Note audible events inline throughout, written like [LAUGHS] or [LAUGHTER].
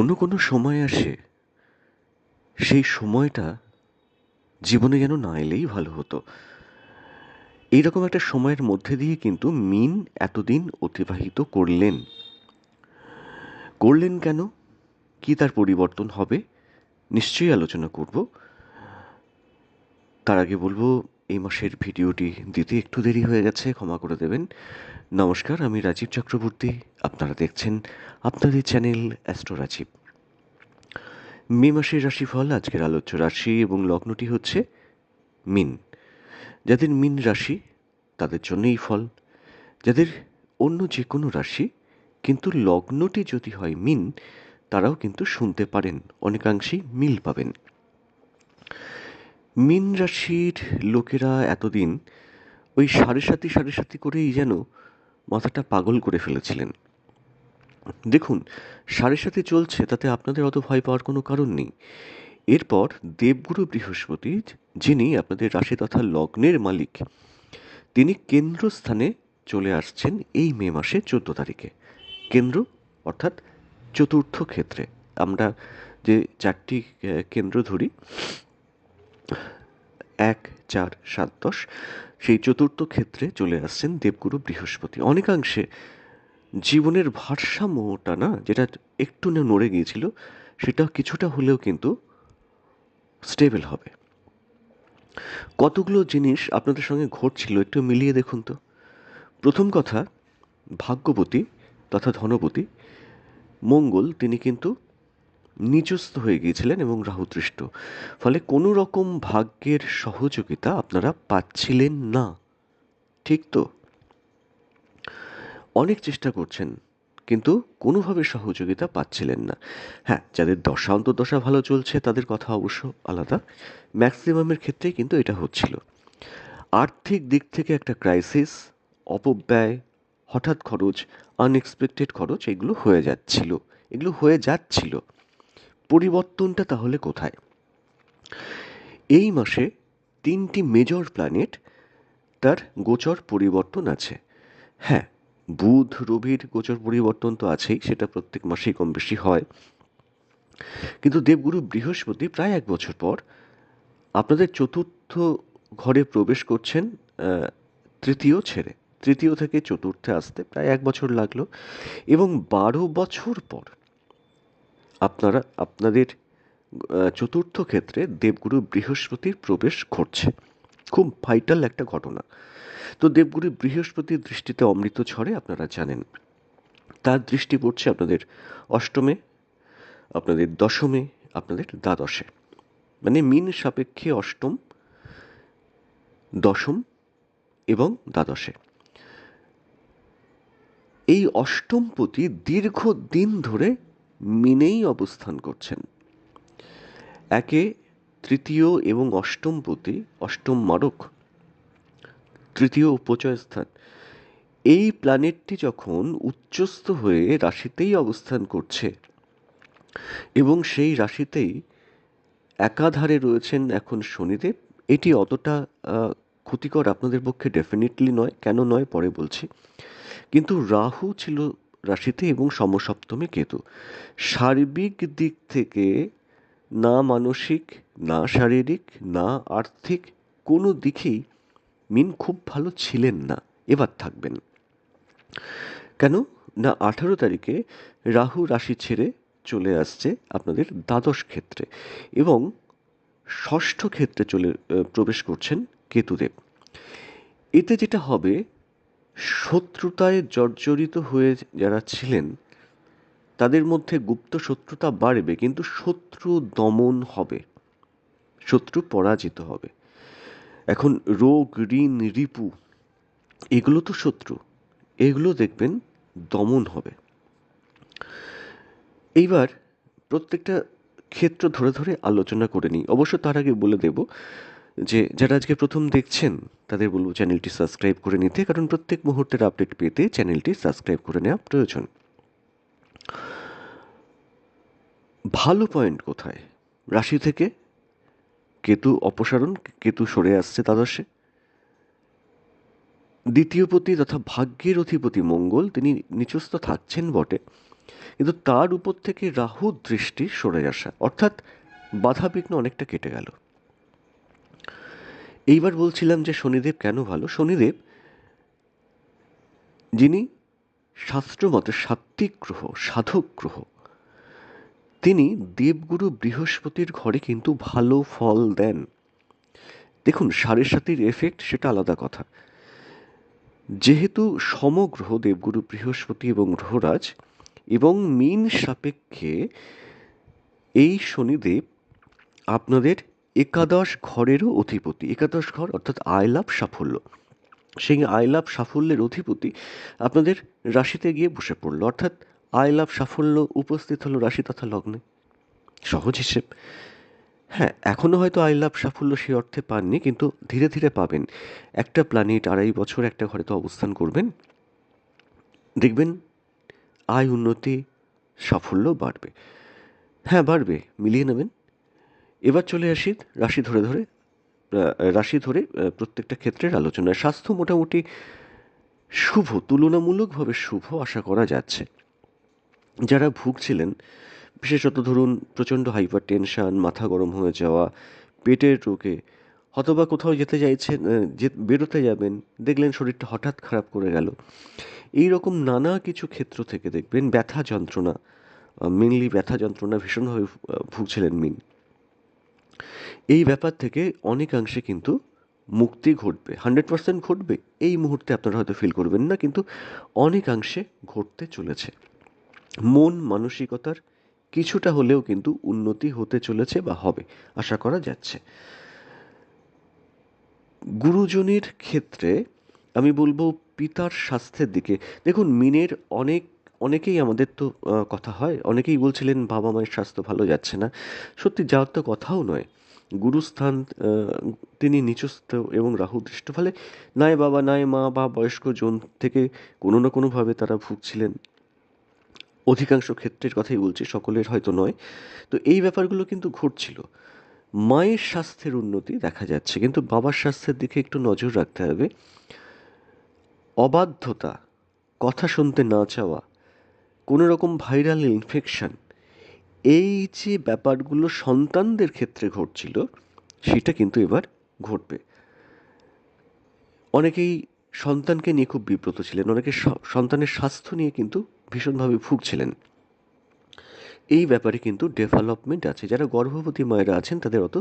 কোনো কোনো সময় আসে, সেই সময়টা জীবনে যেন না এলেই ভালো হতো। এইরকম একটা সময়ের মধ্যে দিয়ে কিন্তু মিন এতদিন অতিবাহিত করলেন। করলেন কেন? কি তার পরিবর্তন হবে? নিশ্চয়ই আলোচনা করব। তার আগে বলব এই মাসের ভিডিওটি দিতে একটু দেরি হয়ে গেছে, ক্ষমা করে দেবেন। নমস্কার, আমি রাজীব চক্রবর্তী। আপনারা দেখছেন আপনাদের চ্যানেল অ্যাস্ট্রো রাজীব। মে মাসের রাশিফল, আজকের আলোচ্য রাশি এবং লগ্নটি হচ্ছে মিন। যাদের মিন রাশি, তাদের জন্যই ফল। যাদের অন্য যে কোনো রাশি, কিন্তু লগ্নটি যদি হয় মিন, তারাও কিন্তু শুনতে পারেন, অনেকাংশেই মিল পাবেন। মিন রাশির লোকেরা এতদিন ওই সাড়ে সাতি সাড়ে সাতি করেই যেন মাথাটা পাগল করে ফেলেছিলেন। দেখুন, সাড়ে সাথে চলছে, তাতে আপনাদের অত ভয় পাওয়ার কোনো কারণ নেই। এরপর দেবগুরু বৃহস্পতি, যিনি আপনাদের রাশি তথা লগ্নের মালিক, তিনি কেন্দ্রস্থানে চলে আসছেন এই মে মাসে চোদ্দ তারিখে। কেন্দ্র অর্থাৎ চতুর্থ ক্ষেত্রে। আমরা যে চারটি কেন্দ্র ধরি এক চার সাত দশ। সেই চতুর্থ ক্ষেত্রে চলে আসছেন দেবগুরু বৃহস্পতি। অনেকাংশে জীবনের ভারসাম্যটা না, যেটা একটু না নড়ে গিয়েছিল, সেটা কিছুটা হলেও কিন্তু স্টেবল হবে। কতগুলো জিনিস আপনাদের সঙ্গে ঘটছিল একটু মিলিয়ে দেখুন তো। প্রথম কথা, ভাগ্যবতী তথা ধনপতি মঙ্গল, তিনি কিন্তু নিচস্থ হয়ে গিয়েছিলেন এবং রাহুদৃষ্ট ফলে কোনো রকম ভাগ্যের সহযোগিতা আপনারা পাচ্ছিলেন না। ঠিক তো? অনেক চেষ্টা করছেন, কিন্তু কোনোভাবে সহযোগিতা পাচ্ছিলেন না। হ্যাঁ যাদের দশা অন্তর্দশা ভালো চলছে, তাদের কথা অবশ্য আলাদা। ম্যাক্সিমামের ক্ষেত্রেই কিন্তু এটা হচ্ছিল। আর্থিক দিক থেকে একটা ক্রাইসিস, অপব্যয়, হঠাৎ খরচ, আনএক্সপেক্টেড খরচ, এগুলো হয়ে যাচ্ছিল। এগুলো হয়ে যাচ্ছিল। পরিবর্তনটা তাহলে কোথায়? এই মাসে তিনটি মেজর প্ল্যানেট তার গোচর পরিবর্তন আছে। হ্যাঁ বুধ, রবির গোচর পরিবর্তন তো আছেই, সেটা প্রত্যেক মাসেই কম বেশি হয়। কিন্তু দেবগুরু বৃহস্পতি প্রায় এক বছর পর আপনাদের চতুর্থ ঘরে প্রবেশ করছেন তৃতীয় ছেড়ে তৃতীয় থেকে চতুর্থে আসতে প্রায় এক বছর লাগল এবং বারো বছর পর আপনারা আপনাদের চতুর্থ ক্ষেত্রে দেবগুরু বৃহস্পতির প্রবেশ ঘটছে। খুব ভাইটাল একটা ঘটনা। তো দেবগুরু বৃহস্পতির দৃষ্টিতে অমৃত ছড়ে আপনারা জানেন। তার দৃষ্টি পড়ছে আপনাদের অষ্টমে, আপনাদের দশমে, আপনাদের দ্বাদশে। মানে মিন সাপেক্ষে অষ্টম, দশম এবং দ্বাদশে। এই অষ্টমপতি দীর্ঘ দিন ধরে মিনেই অবস্থান করছেন। একে তৃতীয় এবং অষ্টমপতি অষ্টম মারক, তৃতীয় উপচয় স্থান। এই প্ল্যানেটটি যখন উচ্চস্থ হয়ে রাশিতেই অবস্থান করছে এবং সেই রাশিতেই একাধারে রয়েছেন এখন শনিদেব, এটি অতটা ক্ষতিকর আপনাদের পক্ষে ডেফিনেটলি নয়, কেন নয় পরে বলছি। কিন্তু রাহু ছিল রাশিতে এবং সমসপ্তমে কেতু। সার্বিক দিক থেকে না মানসিক, না শারীরিক, না আর্থিক, কোনো দিকেই মিন খুব ভালো ছিলেন না, এবার থাকবেন। কেন? না, আঠারো তারিখে রাহু রাশি ছেড়ে চলে আসছে আপনাদের দ্বাদশ ক্ষেত্রে এবং ষষ্ঠ ক্ষেত্রে চলে প্রবেশ করছেন কেতুদেব। এতে যেটা হবে শত্রুতায় জর্জরিত হয়ে যারা ছিলেন, তাদের মধ্যে গুপ্ত শত্রুতা বাড়বে, কিন্তু শত্রু দমন হবে, শত্রু পরাজিত হবে। এখন রোগ, ঋণ, রিপু, এগুলো তো শত্রু, এগুলো দেখবেন দমন হবে। এইবার প্রত্যেকটা ক্ষেত্র ধরে ধরে আলোচনা করে নিই। অবশ্য তার আগে বলে দেব যে যারা আজকে প্রথম দেখছেন, তাদের বলব চ্যানেলটি সাবস্ক্রাইব করে নিতে, কারণ প্রত্যেক মুহূর্তের আপডেট পেতে চ্যানেলটি সাবস্ক্রাইব করে নেওয়া প্রয়োজন। ভালো পয়েন্ট কোথায়? রাশি থেকে কেতু অপসারণ, কেতু সরে আসছে দ্বাদশে। দ্বিতীয়পতি তথা ভাগ্যের অধিপতি মঙ্গল, তিনি নিচস্থ থাকছেন বটে। কিন্তু তার উপর থেকে রাহুর দৃষ্টি সরে আসা, অর্থাৎ বাধাবিঘ্ন অনেকটা কেটে গেল। এইবার বলছিলাম যে শনিদেব কেন ভালো? শনিদেব যিনি শাস্ত্রমতে সাত্ত্বিক গ্রহ, সাধক গ্রহ, তিনি দেবগুরু বৃহস্পতির ঘরে কিন্তু ভালো ফল দেন। দেখুন, সাড়ে সাতির এফেক্ট সেটা আলাদা কথা। যেহেতু সমগ্রহ দেবগুরু বৃহস্পতি এবং গ্রহরাজ এবং মিন সাপেক্ষে এই শনিদেব আপনাদের একাদশ ঘরেরও অধিপতি, একাদশ ঘর অর্থাৎ আয়লাভ সাফল্য। সেই আয়লাভ সাফল্যের অধিপতি আপনাদের রাশিতে গিয়ে বসে পড়ল। অর্থাৎ আয়লাভ সাফল্য উপস্থিত হলো রাশি তথা লগ্নে। সহজ হিসেব। হ্যাঁ এখনও হয়তো আই লাভ সাফল্য সে অর্থে পাননি, কিন্তু ধীরে ধীরে পাবেন। একটা প্ল্যানেট আড়াই বছর একটা ঘরে তো অবস্থান করবেন। দেখবেন আয় উন্নতি, সাফল্য বাড়বে। হ্যাঁ বাড়বে, মিলিয়ে নেবেন। এবার চলে আসি রাশি ধরে ধরে রাশি ধরে প্রত্যেকটা ক্ষেত্রের আলোচনা স্বাস্থ্য মোটামুটি শুভ, তুলনামূলকভাবে শুভ আশা করা যাচ্ছে। যারা ভুগছিলেন, বিশেষত ধরুন প্রচণ্ড হাইপার টেনশান মাথা গরম হয়ে যাওয়া, পেটের রোগে হতবা কোথাও যেতে চাইছেন যে বেরোতে যাবেন, দেখলেন শরীরটা হঠাৎ খারাপ করে গেল। এই রকম নানা কিছু ক্ষেত্র থেকে দেখবেন ব্যথা যন্ত্রণা মেনলি ব্যথা যন্ত্রণা ভীষণভাবে ভুগছিলেন মিন। এই ব্যাপার থেকে অনেকাংশে কিন্তু মুক্তি ঘটবে, হান্ড্রেড পার্সেন্ট ঘটবে। এই মুহূর্তে আপনারা হয়তো ফিল করবেন না, কিন্তু অনেকাংশে ঘটতে চলেছে। মন মানসিকতার কিছুটা হলেও কিন্তু উন্নতি হতে চলেছে বা হবে, আশা করা যাচ্ছে। গুরুজনের ক্ষেত্রে আমি বলব পিতার স্বাস্থ্যের দিকে। দেখুন, মিনের অনেক অনেকেই আমাদের তো কথা হয়। অনেকেই বলছিলেন, বাবা মায়ের স্বাস্থ্য ভালো যাচ্ছে না। সত্যি যাওয়ার তো কথাও নয়। গুরুস্থান তিনি নিচস্থ এবং রাহু দৃষ্ট ফলে নাই বাবা, নাই মা বা বয়স্ক জন থেকে কোনো না কোনোভাবে তারা ভুগছিলেন। অধিকাংশ ক্ষেত্রের কথাই বলছি, সকলের হয়তো নয়। তো এই ব্যাপারগুলো কিন্তু ঘটছিল। মায়ের স্বাস্থ্যের উন্নতি দেখা যাচ্ছে, কিন্তু বাবার স্বাস্থ্যের দিকে একটু নজর রাখতে হবে। অবাধ্যতা, কথা শুনতে না চাওয়া কোনো রকম ভাইরাল ইনফেকশান এই যে ব্যাপারগুলো সন্তানদের ক্ষেত্রে ঘটছিল, সেটা কিন্তু এবার ঘটবে। অনেকেই সন্তানকে নিয়ে খুব বিব্রত ছিলেন, অনেকে সন্তানের স্বাস্থ্য নিয়ে কিন্তু ভীষণভাবে ভুগছিলেন। এই ব্যাপারে কিন্তু ডেভেলপমেন্ট আছে। যারা গর্ভবতী মায়েরা আছেন, তাদের অত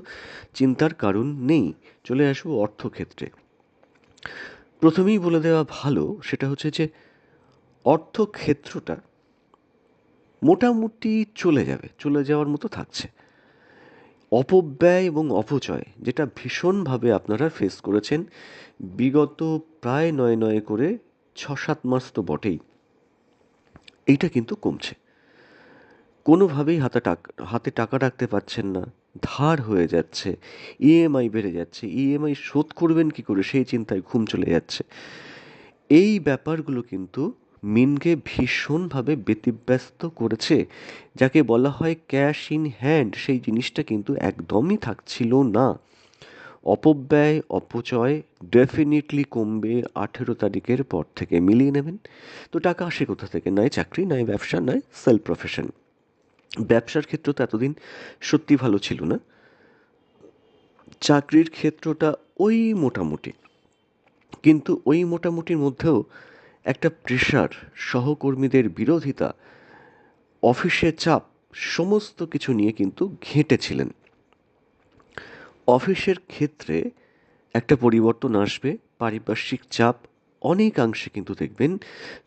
চিন্তার কারণ নেই। চলে আসব অর্থক্ষেত্রে। প্রথমেই বলে দেওয়া ভালো, সেটা হচ্ছে যে অর্থক্ষেত্রটা মোটামুটি চলে যাবে, চলে যাওয়ার মতো থাকছে। অপব্যয় এবং অপচয় যেটা ভীষণভাবে আপনারা ফেস করেছেন, বিগত প্রায় নয় নয় করে ছ সাত মাস তো বটেই। এইটা কিন্তু কমছে। কোনোভাবেই হাতে টাকা হাতে টাকা রাখতে পারছেন না, ধার হয়ে যাচ্ছে ইএমআই বেড়ে যাচ্ছে ইএমআই শোধ করবেন কি করে সেই চিন্তায় ঘুম চলে যাচ্ছে। এই ব্যাপারগুলো কিন্তু মিনকে ভীষণভাবে ব্যতিব্যস্ত করেছে, যাকে বলা হয় ক্যাশ ইন হ্যান্ড। সেই জিনিসটা কিন্তু একদমই থাকছিল না। অপব্যয়, অপচয় ডেফিনেটলি কমবে আঠেরো তারিখের পর থেকে। মিলিয়ে নেবেন। তো টাকা আসে কোথা থেকে? নয় চাকরি নয় ব্যবসা নয় সেলফ প্রফেশন। ব্যবসার ক্ষেত্র তো এতদিন সত্যি ভালো ছিল না। চাকরির ক্ষেত্রটা ওই মোটামুটি। কিন্তু ওই মোটামুটির মধ্যেও একটা প্রেশার সহকর্মীদের বিরোধিতা, অফিসের চাপ, সমস্ত কিছু নিয়ে কিন্তু ঘেঁটেছিলেন। অফিসের ক্ষেত্রে একটা পরিবর্তন আসবে, পারিপার্শ্বিক চাপ অনেকাংশে কিন্তু দেখবেন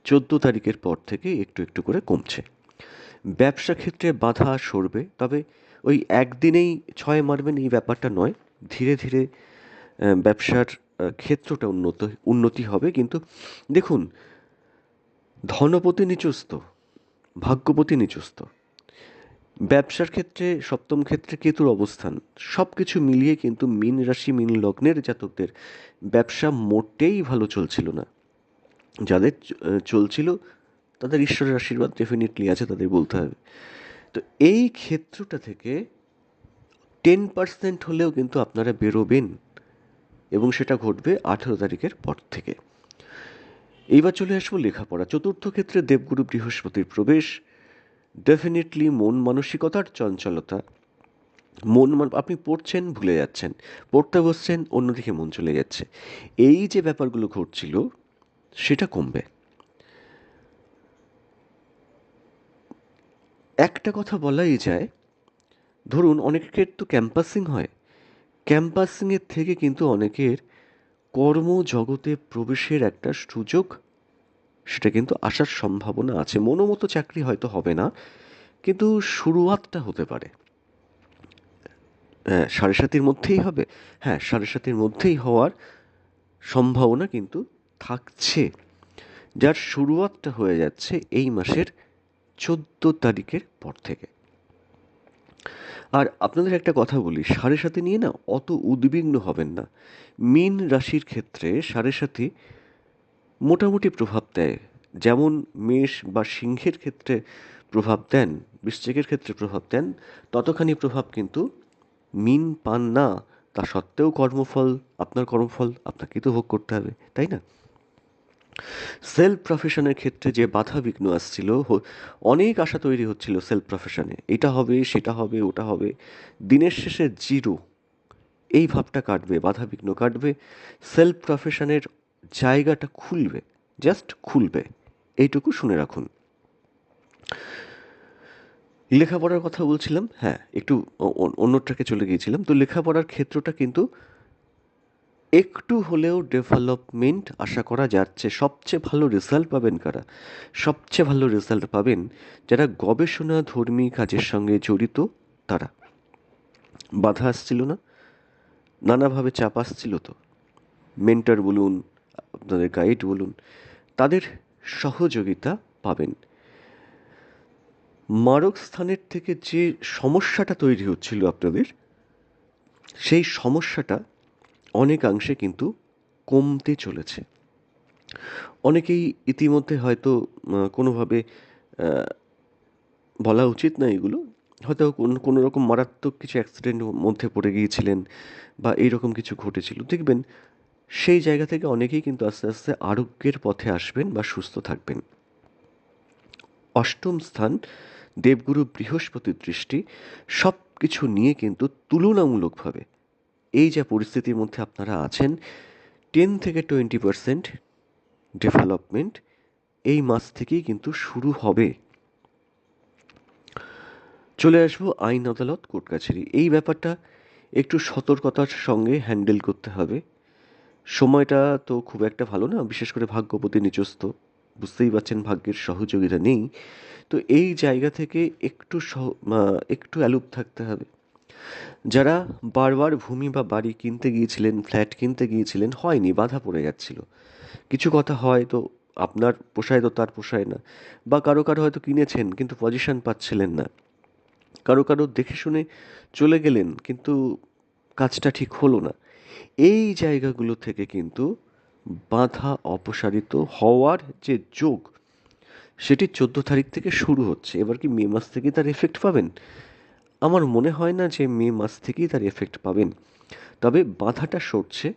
চোদ্দ তারিখের পর থেকে একটু একটু করে কমছে। ব্যবসা ক্ষেত্রে বাধা সরবে, তবে ওই একদিনেই ছয় মারবেন এই ব্যাপারটা নয়। ধীরে ধীরে ব্যবসার ক্ষেত্রটা উন্নত, উন্নতি হবে। কিন্তু দেখুন, ধনপতি নিচস্ত ভাগ্যপতি নিচস্ত ব্যবসার ক্ষেত্রে, সপ্তম ক্ষেত্রে কেতুর অবস্থান সব কিছু মিলিয়ে কিন্তু মিন রাশি, মিন লগ্নের জাতকদের ব্যবসা মোটেই ভালো চলছিল না। যাদের চলছিল, তাদের ঈশ্বরের আশীর্বাদ ডেফিনেটলি আছে, তাদের বলতে হবে। তো এই ক্ষেত্রটা থেকে টেন পার্সেন্ট হলেও কিন্তু আপনারা বেরোবেন। এবং সেটা ঘটবে আঠেরো তারিখের পর থেকে। এইবার চলে আসব লেখাপড়া। চতুর্থ ক্ষেত্রে দেবগুরু বৃহস্পতির প্রবেশ। ডেফিনেটলি মন মানসিকতার চঞ্চলতা। মন, আপনি পড়ছেন, ভুলে যাচ্ছেন। পড়তে বসছেন, অন্যদিকে মন চলে যাচ্ছে। এই যে ব্যাপারগুলো ঘটছিল, সেটা কমবে। একটা কথা বলাই যায়, ধরুন অনেকের তো ক্যাম্পাসিং হয় ক্যাম্পাসিংয়ের থেকে কিন্তু অনেকের কর্মজগতে প্রবেশের একটা সুযোগ, সেটা কিন্তু আসার সম্ভাবনা আছে। মনোমতো চাকরি হয়তো হবে না, কিন্তু শুরুয়াতটা হতে পারে। হ্যাঁ সাড়ে সাতের মধ্যেই হবে। হ্যাঁ সাড়ে সাতের মধ্যেই হওয়ার সম্ভাবনা কিন্তু থাকছে। যার শুরুয়াতটা হয়ে যাচ্ছে এই মাসের চোদ্দ তারিখের পর থেকে। আর আপনাদের একটা কথা বলি, সাড়ে সাথে নিয়ে না অত উদ্বিগ্ন হবেন না। মীন রাশির ক্ষেত্রে সাড়ে সাথে মোটামুটি প্রভাব দেয়। যেমন মেষ বা সিংহের ক্ষেত্রে প্রভাব দেন, বৃশ্চিকের ক্ষেত্রে প্রভাব দেন, ততখানি প্রভাব কিন্তু মিন পান না। তা সত্ত্বেও কর্মফল, আপনার কর্মফল, আপনাকেই তো ভোগ করতে হবে, তাই না? সেলফ প্রফেশনের ক্ষেত্রে যে বাধা বিঘ্ন আসছিল অনেক আশা তৈরি হচ্ছিল সেলফ প্রফেশনে এটা হবে, সেটা হবে, ওটা হবে। দিনের শেষে জিরো। এই ভাবটা কাটবে, বাধা বিঘ্ন কাটবে। সেলফ প্রফেশনের জায়গাটা খুলবে জাস্ট খুলবে। এইটুকু শুনে রাখুন। লেখাপড়ার কথা বলছিলাম হ্যাঁ একটু অ- অ- অন্য ট্র্যাকে চলে গিয়েছিলাম। তো লেখাপড়ার ক্ষেত্রটা কিন্তু একটু হলেও ডেভেলপমেন্ট আশা করা যাচ্ছে, সবচেয়ে ভালো রেজাল্ট পাবেন কারা? সবচেয়ে ভালো রেজাল্ট পাবেন যারা গবেষণা ধর্মী কাজের সঙ্গে জড়িত, তারা। বাধা আসছিল না, নানাভাবে চাপ আসছিল তো। মেন্টর বলুন, আপনাদের গাইড বলুন, তাদের সহযোগিতা পাবেন। মারক স্থানের থেকে যে সমস্যাটা তৈরি হচ্ছিল আপনাদের, সেই সমস্যাটা অনেকাংশে কিন্তু কমতে চলেছে। অনেকেই ইতিমধ্যে হয়তো কোনোভাবে বলা উচিত না এগুলো। হয়তো কোনো কোনো রকম মারাত্মক কিছু অ্যাক্সিডেন্ট মধ্যে পড়ে গিয়েছিলেন বা এইরকম কিছু ঘটেছিল। দেখবেন, সেই জায়গা থেকে অনেকেই কিন্তু আস্তে আস্তে আরোগ্যের পথে আসবেন বা সুস্থ থাকবেন। অষ্টম স্থান, দেবগুরু বৃহস্পতির দৃষ্টি সব কিছু নিয়ে কিন্তু তুলনামূলকভাবে এই যে পরিস্থিতির মধ্যে আপনারা আছেন টেন থেকে টোয়েন্টি পারসেন্ট ডেভেলপমেন্ট এই মাস থেকেই কিন্তু শুরু হবে। চলে আসব আইন আদালত কোর্ট কাছারি এই ব্যাপারটা একটু সতর্কতার সঙ্গে হ্যান্ডেল করতে হবে। সময়টা তো খুব একটা ভালো না, বিশেষ করে ভাগ্যপতি নিচস্ত বুঝতেই পারছেন ভাগ্যের সহযোগিতা নেই। তো এই জায়গা থেকে একটু একটু অ্যালুপ থাকতে হবে। যারা বারবার ভূমি বা বাড়ি কিনতে গিয়েছিলেন, ফ্ল্যাট কিনতে গিয়েছিলেন, হয়নি, বাধা পড়ে যাচ্ছিল। কিছু কথা হয় তো আপনার পোষায় তো তার পোষায় না। বা কারও কারও হয়তো কিনেছেন, কিন্তু পজিশন পাচ্ছিলেন না। কারও কারও দেখে শুনে চলে গেলেন, কিন্তু কাজটা ঠিক হলো না। এই জায়গাগুলো থেকে কিন্তু বাধা অপসারিত হওয়ার যে যোগ, সেটি চোদ্দ তারিখ থেকে শুরু হচ্ছে। এবার কি মে মাস থেকে তার এফেক্ট পাবেন? আমার মনে হয় না যে মে মাস থেকেই তার এফেক্ট পাবেন। তবে বাধাটা সরছে,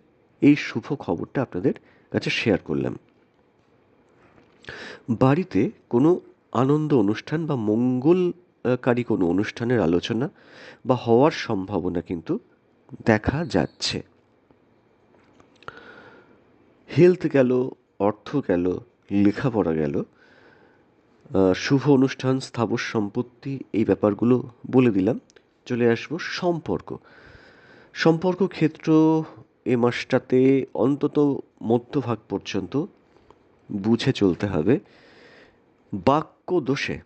এই শুভ খবরটা আপনাদের কাছে শেয়ার করলাম। বাড়িতে কোনো আনন্দ অনুষ্ঠান বা মঙ্গলকারী কোনো অনুষ্ঠানের আলোচনা বা হওয়ার সম্ভাবনা কিন্তু দেখা যাচ্ছে। হেলথ গেল, অর্থ গেল, লেখাপড়া গেল শুভ অনুষ্ঠান স্থাবর সম্পত্তি এই ব্যাপারগুলো বলে দিলাম। চলে আসব সম্পর্ক। সম্পর্ক ক্ষেত্র এ মাসটাতে অন্তত মধ্যভাগ পর্যন্ত বুঝে চলতে হবে। বাক্য দোষে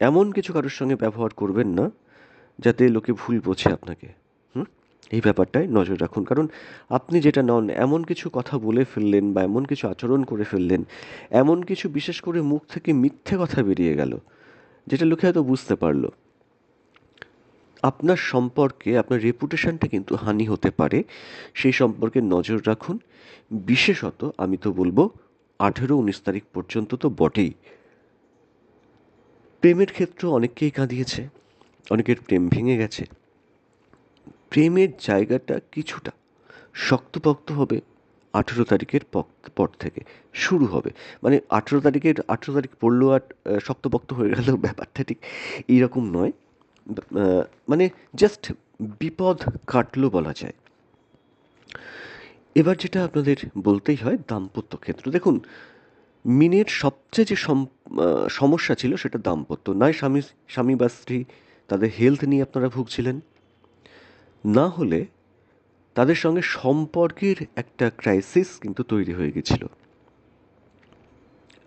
এমন কিছু কারোর সঙ্গে ব্যবহার করবেন না, যাতে লোকে ভুল বোঝে আপনাকে। এই ব্যাপারটায় নজর রাখুন। কারণ আপনি যেটা নন, এমন কিছু কথা বলে ফেললেন বা এমন কিছু আচরণ করে ফেললেন, এমন কিছু বিশেষ করে মুখ থেকে মিথ্যে কথা বেরিয়ে গেল, যেটা লোকে হয়তো বুঝতে পারল। আপনার সম্পর্কে, আপনার রেপুটেশনটা কিন্তু হানি হতে পারে। সেই সম্পর্কে নজর রাখুন। বিশেষত, আমি তো বলব, আঠেরো উনিশ তারিখ পর্যন্ত তো বটেই। প্রেমের ক্ষেত্র অনেককেই কাঁদিয়েছে, অনেকের প্রেম ভেঙে গেছে। প্রেমের জায়গাটা কিছুটা শক্তপোক্ত হবে আঠেরো তারিখের পর থেকে, শুরু হবে। মানে আঠেরো তারিখের, আঠেরো তারিখ পড়ল আর শক্তপোক্ত হয়ে গেল [LAUGHS] ব্যাপারটা ঠিক এইরকম নয়। মানে জাস্ট বিপদ কাটলো বলা যায়। এবার যেটা আপনাদের বলতেই হয়, দাম্পত্য ক্ষেত্র। দেখুন, মিনের সবচেয়ে যে সম- সমস্যা ছিল সেটা দাম্পত্য। নয় স্বামী স্বামী বা স্ত্রী, তাদের হেলথ নিয়ে আপনারা ভুগছিলেন। না হলে তাদের সঙ্গে সম্পর্কের একটা ক্রাইসিস কিন্তু তৈরি হয়ে গেছিল।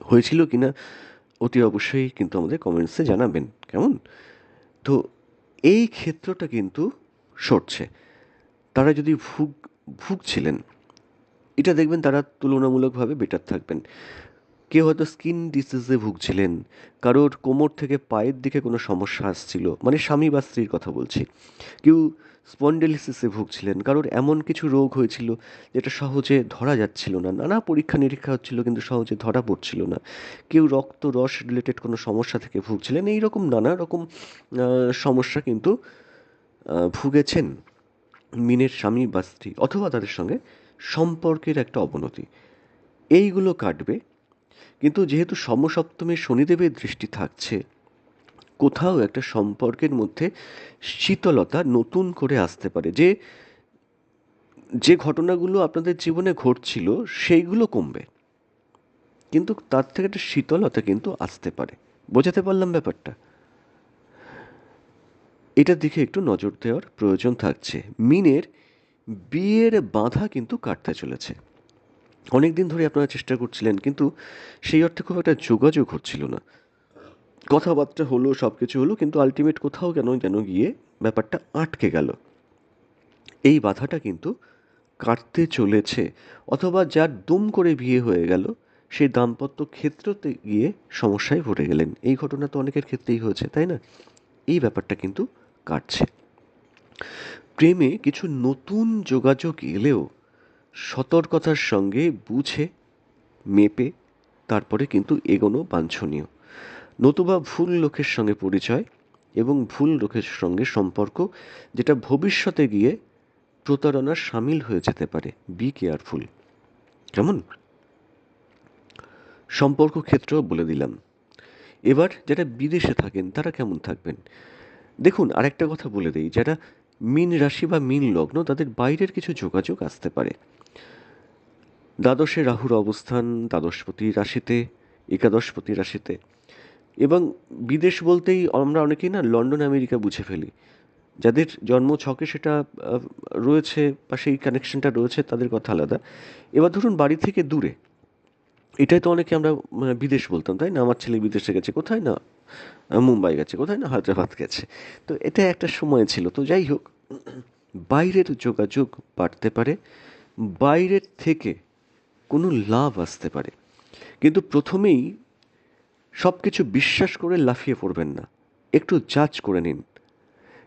হয়েছিল কিনা অতি অবশ্যই কিন্তু আমাদের কমেন্টসে জানাবেন, কেমন? তো এই ক্ষেত্রটা কিন্তু সরছে। তারা যদি ভুগ, ভুগছিলেন, এটা দেখবেন তারা তুলনামূলকভাবে বেটার থাকবেন। কেউ হয়তো স্কিন ডিজিজে ভুগছিলেন, কারোর কোমর থেকে পায়ের দিকে কোনো সমস্যা আসছিল মানে স্বামী বা স্ত্রীর কথা বলছি, কেউ স্পন্ডেলিসিসে ভুগছিলেন, কারোর এমন কিছু রোগ হয়েছিল যেটা সহজে ধরা যাচ্ছিল না, নানা পরীক্ষা নিরীক্ষা হচ্ছিল কিন্তু সহজে ধরা পড়ছিল না, কেউ রক্ত রস রিলেটেড কোনো সমস্যা থেকে ভুগছিলেন, এই রকম নানা রকম সমস্যা কিন্তু ভুগেছেন মিনের স্বামী বা স্ত্রী অথবা তাদের সঙ্গে সম্পর্কের একটা অবনতি, এইগুলো কাটবে কিন্তু যেহেতু সমসপ্তমে শনিদেবের দৃষ্টি থাকছে, কোথাও একটা সম্পর্কের মধ্যে শীতলতা নতুন করে আসতে পারে। যে যে ঘটনাগুলো আপনাদের জীবনে ঘটছিল, সেইগুলো কমবে। কিন্তু তার থেকে একটা শীতলতা কিন্তু আসতে পারে। বোঝাতে পারলাম ব্যাপারটা? এটার দিকে একটু নজর দেওয়ার প্রয়োজন থাকছে। মিনের বিয়ের বাধা কিন্তু কাটতে চলেছে। অনেক দিন ধরে আপনারা চেষ্টা করছিলেন, কিন্তু সেই অর্থে খুব একটা যোগাযোগ হচ্ছিল না। কথাবার্তা হলো সব কিছু হলো, কিন্তু আলটিমেট কোথাও কেন যেন গিয়ে ব্যাপারটা আটকে গেল। এই বাধাটা কিন্তু কাটতে চলেছে, অথবা যার দুম করে বিয়ে হয়ে গেল, সেই দাম্পত্য ক্ষেত্রতে গিয়ে সমস্যায় ভরে গেলেন। এই ঘটনা তো অনেকের ক্ষেত্রেই হয়েছে, তাই না? এই ব্যাপারটা কিন্তু কাটছে। প্রেমে কিছু নতুন যোগাযোগ এলেও সতর্কতার সঙ্গে বুঝে, মেপে, তারপরে কিন্তু এগোনো বাঞ্ছনীয়। নতুবা ভুল লোকের সঙ্গে পরিচয় এবং ভুল লোকের সঙ্গে সম্পর্ক, যেটা ভবিষ্যতে গিয়ে প্রতারণার সামিল হয়ে যেতে পারে। বি কেয়ারফুল কেমন? সম্পর্ক ক্ষেত্রেও বলে দিলাম। এবার যারা বিদেশে থাকেন, তারা কেমন থাকবেন? দেখুন, আরেকটা কথা বলে দিই, যারা মিন রাশি বা মিন লগ্ন, তাদের বাইরের কিছু যোগাযোগ আসতে পারে। দ্বাদশে রাহুর অবস্থান দ্বাদশপতি রাশিতে একাদশপতি রাশিতে। এবং বিদেশ বলতেই আমরা অনেকেই না লন্ডন আমেরিকা বুঝে ফেলি। যাদের জন্ম ছকে সেটা রয়েছে বা সেই কানেকশনটা রয়েছে তাদের কথা আলাদা। এবার ধরুন বাড়ি থেকে দূরে। এটাই তো অনেকে আমরা আহ, বিদেশ বলতাম তাই না? আমার ছেলে বিদেশে গেছে কোথায় না? মুম্বাই গেছে কোথায় না? হায়দ্রাবাদ গেছে। তো এটা একটা সময় ছিল। তো যাই হোক বাইরের যোগাযোগ বাড়তে পারে। বাইরের থেকে কোনো লাভ আসতে পারে। কিন্তু প্রথমেই সব কিছু বিশ্বাস করে লাফিয়ে পড়বেন না। একটু জাজ করে নিন।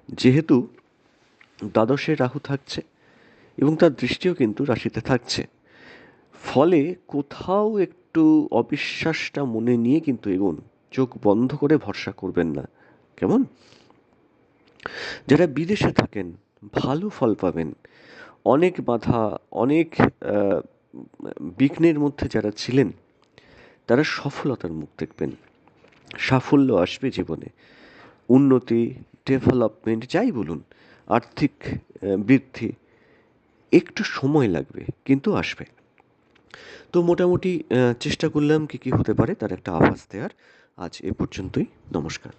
যেহেতু দ্বাদশে রাহু থাকছে এবং তার দৃষ্টিও কিন্তু রাশিতে থাকছে। ফলে কোথাও একটু অবিশ্বাসটা মনে নিয়ে কিন্তু এগোন। চোখ বন্ধ করে ভরসা করবেন না। কেমন? যারা বিদেশে থাকেন, ভালো ফল পাবেন। অনেক বাধা, অনেক বিঘ্নের মধ্যে যারা ছিলেন, তারা সফলতার মুখ দেখবেন। সাফল্য আসবে জীবনে। উন্নতি ডেভেলপমেন্ট যাই বলুন, আর্থিক বৃদ্ধি, একটু সময় লাগবে, কিন্তু আসবে। তো মোটামুটি চেষ্টা করলাম কি কি হতে পারে, তার একটা আভাস দেওয়ার। আজ এ পর্যন্তই। নমস্কার।